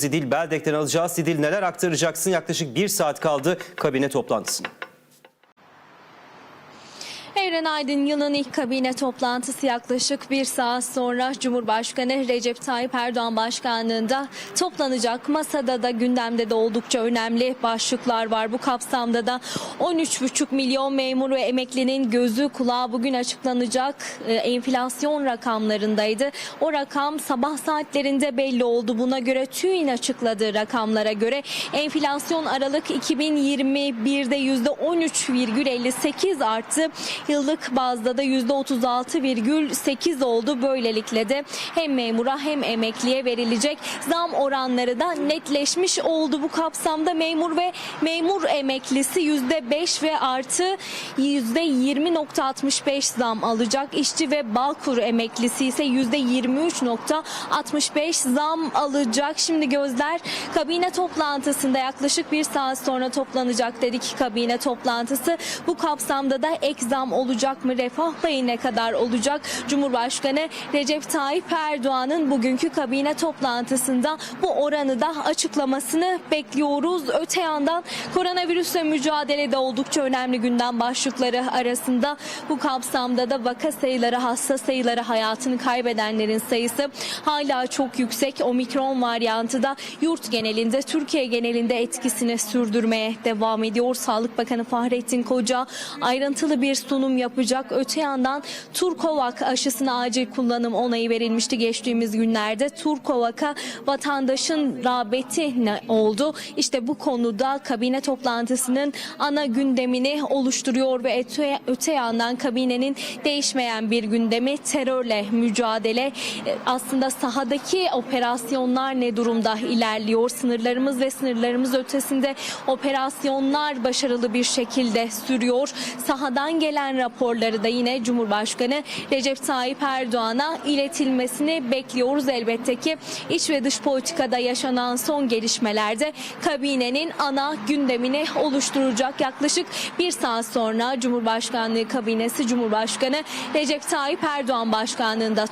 Zidil Beldek'ten alacağız. Zidil neler aktaracaksın? Yaklaşık bir saat kaldı kabine toplantısına. Evren Aydın yılın ilk kabine toplantısı yaklaşık bir saat sonra Cumhurbaşkanı Recep Tayyip Erdoğan başkanlığında toplanacak. Masada da gündemde de oldukça önemli başlıklar var. Bu kapsamda da 13,5 milyon memur ve emeklinin gözü kulağı bugün açıklanacak e, enflasyon rakamlarındaydı. O rakam sabah saatlerinde belli oldu. Buna göre TÜİ'nin açıkladığı rakamlara göre enflasyon Aralık 2021'de %13,58 arttı. Yıllık bazda da %36,8 oldu. Böylelikle de hem memura hem emekliye verilecek zam oranları da netleşmiş oldu. Bu kapsamda memur ve memur emeklisi %5 ve artı %20.65 zam alacak. İşçi ve Bağkur emeklisi ise %23.65 zam alacak. Şimdi gözler kabine toplantısında yaklaşık bir saat sonra toplanacak dedik kabine toplantısı. Bu kapsamda da ek zam olacak mı? Refah payı ne kadar olacak? Cumhurbaşkanı Recep Tayyip Erdoğan'ın bugünkü kabine toplantısında bu oranı da açıklamasını bekliyoruz. Öte yandan koronavirüsle mücadelede oldukça önemli gündem başlıkları arasında bu kapsamda da vaka sayıları, hasta sayıları, hayatını kaybedenlerin sayısı hala çok yüksek. Omikron varyantı da yurt genelinde, Türkiye genelinde etkisini sürdürmeye devam ediyor. Sağlık Bakanı Fahrettin Koca ayrıntılı bir sunum yapacak. Öte yandan Turkovak aşısına acil kullanım onayı verilmişti geçtiğimiz günlerde. Turkovak'a vatandaşın rağbeti ne oldu? İşte bu konuda kabine toplantısının ana gündemini oluşturuyor ve öte, öte yandan kabinenin değişmeyen bir gündemi terörle mücadele. E, Aslında sahadaki operasyonlar ne durumda ilerliyor? Sınırlarımız ve sınırlarımız ötesinde operasyonlar başarılı bir şekilde sürüyor. Sahadan gelen raporları da yine Cumhurbaşkanı Recep Tayyip Erdoğan'a iletilmesini bekliyoruz. Elbette ki iç ve dış politikada yaşanan son gelişmelerde kabinenin ana gündemini oluşturacak. Yaklaşık bir saat sonra Cumhurbaşkanlığı kabinesi Cumhurbaşkanı Recep Tayyip Erdoğan başkanlığında